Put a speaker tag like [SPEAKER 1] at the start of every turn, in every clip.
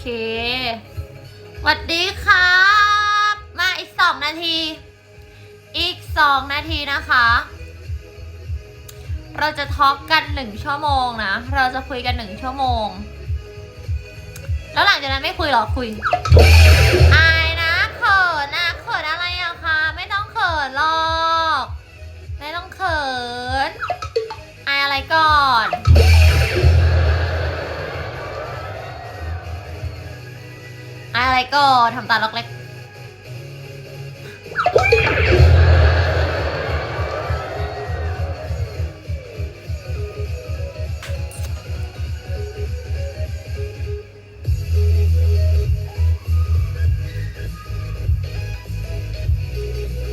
[SPEAKER 1] เคสวัสดีครับ มาอีกสองนาที อีกสองนาทีนะคะ เราจะทอล์กกันหนึ่งชั่วโมงนะ เราจะคุยกันหนึ่งชั่วโมง แล้วหลังจากนั้นไม่คุยหรอคุย อายนะเขินนะเขินอะไรอะคะ ไม่ต้องเขินหรอก ไม่ต้องเขิน อายอะไรก่อน ก่อนทำตาล็อกเล็ก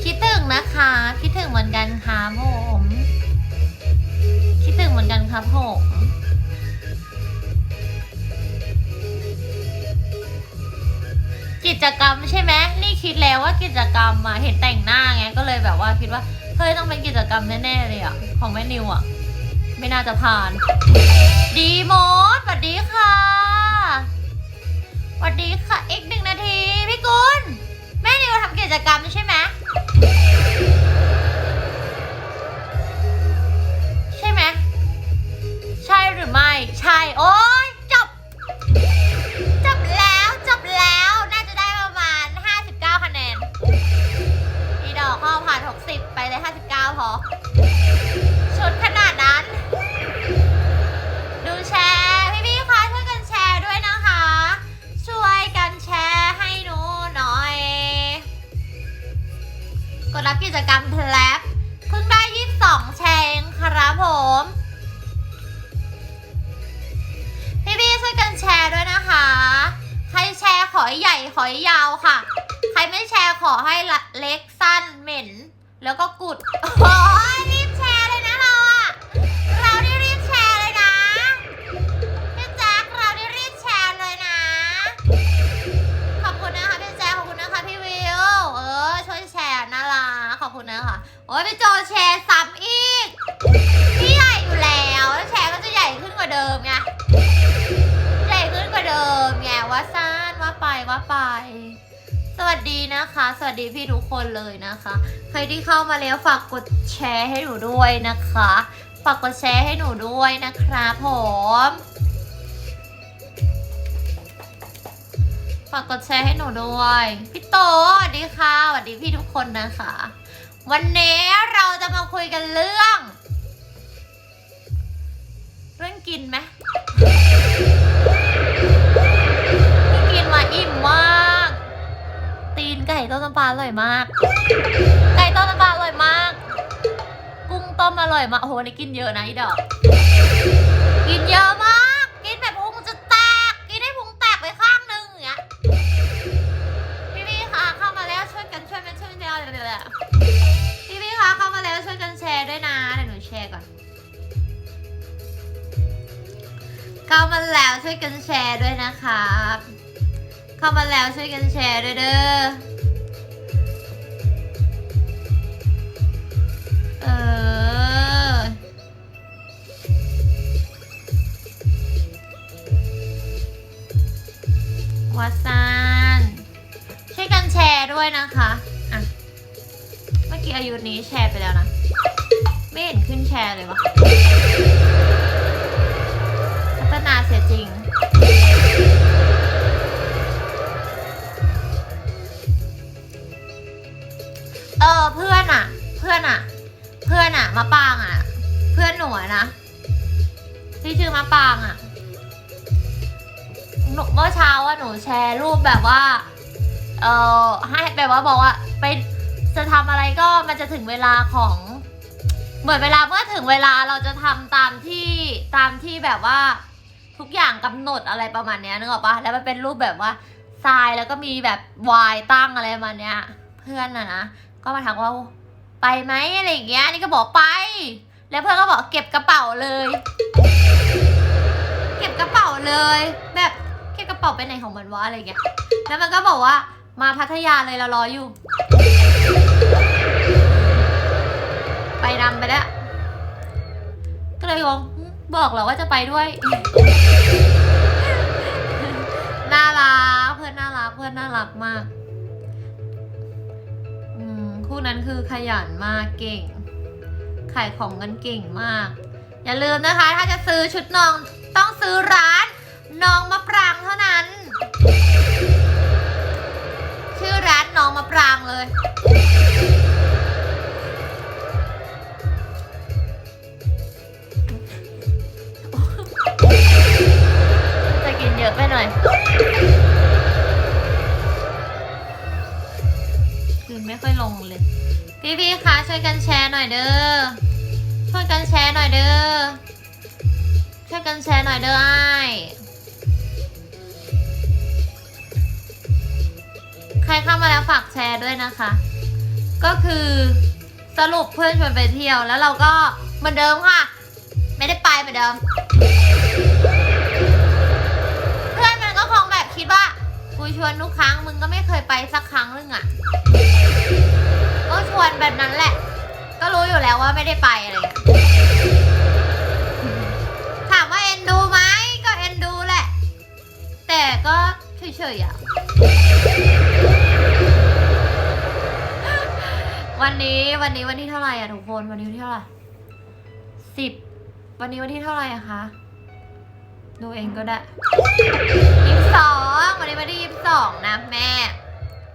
[SPEAKER 1] คิดถึงนะคะ คิดถึงเหมือนกันครับผม คิดถึงเหมือนกันครับผม กิจกรรมใช่ไหมนี่คิดแล้วว่ากิจกรรมมาเห็นแต่งหน้าไงก็เลยแบบว่าคิดว่าเฮ้ยต้องเป็นกิจกรรมแน่ๆเลยอะของแม่นิวอะไม่น่าจะผ่าน ดีมดสวัสดีค่ะสวัสดีค่ะอีกหนึ่งนาทีพี่กุลแม่นิวทำกิจกรรมใช่ ดรับกิจกรรมแพลบเพิ่งได้22แชร์เองครับผม พี่ๆช่วยกันแชร์ด้วยนะคะ ใครแชร์ขอใหญ่ขอยาวค่ะ ใครไม่แชร์ขอให้เล็กสั้นเหม็น แล้วก็กุดโอ้ย โอ้ยพี่โจแชร์ซ้ำอีกพี่ใหญ่อยู่แล้วแล้วแชร์ก็จะใหญ่ขึ้นกว่าเดิมไงใหญ่ขึ้นกว่าเดิมไงว่าซ่านว่าไปว่าไป สวัสดีนะคะ สวัสดีพี่ทุกคนเลยนะคะ ใครที่เข้ามาแล้วฝากกดแชร์ให้หนูด้วยนะคะ ฝากกดแชร์ให้หนูด้วยนะครับผมฝากกดแชร์ให้หนูด้วย พี่โตสวัสดีค่ะสวัสดีพี่ทุกคนนะคะ วันนี้เราจะมาคุยกันเรื่อง เรื่องกินไหมกินมาอิ่มมาก ตีนไก่ต้มน้ำปลาอร่อยมาก ไก่ต้มน้ำปลาอร่อยมาก กุ้งต้มอร่อยมากโอ้โหนี่กินเยอะนะอีดอก กินเยอะมาก เข้ามาแล้วช่วยกันแชร์ด้วยนะครับ เข้ามาแล้วช่วยกันแชร์ด้วยเด้อ เออวาซานช่วยกันแชร์ด้วยนะคะอะเมื่อกี้อายุนี้แชร์ไปแล้วนะ ไม่เห็นขึ้นแชร์เลยวะ ออเพื่อนอะเพื่อนอะเพื่อนอะมาปางอะเพื่อนหนูอะนะที่ชื่อมาปางอะหนูเมื่อเช้าอะหนูแชร์รูปแบบว่า เออให้แบบว่าบอกว่าไปจะทำอะไรก็มันจะถึงเวลาของ เหมือนเวลาเมื่อถึงเวลาเราจะทำตามที่ตามที่แบบว่าทุกอย่างกำหนดอะไรประมาณเนี้ยนึกออกปะแล้วมันเป็นรูปแบบว่าทรายแล้วก็มีแบบวายตั้งอะไรประมาณเนี้ย เพื่อนอะนะ ก็มาถามว่าไปไหมอะไรอย่างเงี้ยนี่ก็บอกไป แล้วเพื่อนก็บอกเก็บกระเป๋าเลย เก็บกระเป๋าเลย แบบเก็บกระเป๋าไปไหนของมันวะอะไรอย่างเงี้ยแล้วมันก็บอกว่ามาพัทยาเลยเรารออยู่ ไปนำไปแล้วก็เลยงงบอกเหรอว่าจะไปด้วยน่ารักเพื่อนน่ารักมารักอืม คู่นั้นคือขยันมากเก่ง ขายของกันเก่งมาก อย่าลืมนะคะ ถ้าจะซื้อชุดนองต้องซื้อร้านนองมะปรางเท่านั้น ชื่อร้านนองมะปรางเลย นไม่ค่อยลงเลย พี่ๆคะช่วยกันแชร์หน่อยเด้อช่วยกันแชร์หน่อยเด้อช่วยกันแชร์หน่อยเด้อไอ้ใครเข้ามาแล้วฝากแชร์ด้วยนะคะ ก็คือสรุปเพื่อนชวนไปเที่ยวแล้วเราก็เหมือนเดิมค่ะ ไม่ได้ไปเหมือนเดิม ชวนทุกครั้งมึงก็ไม่เคยไปสักครั้งนึงอะ ก็ชวนแบบนั้นแหละ ก็รู้อยู่แล้วว่าไม่ได้ไปอะไรถามว่าเอ็นดูไหมก็เอ็นดูแหละ แต่ก็เฉยๆอะวันนี้วันนี้วันที่เท่าไหร่อะทุกคนวันนี้วันที่เท่าไหร่สิบวันนี้วันที่เท่าไหร่อะคะดูเองก็ได้ สองวันนี้วันที่ยี่สิบสองนะแม่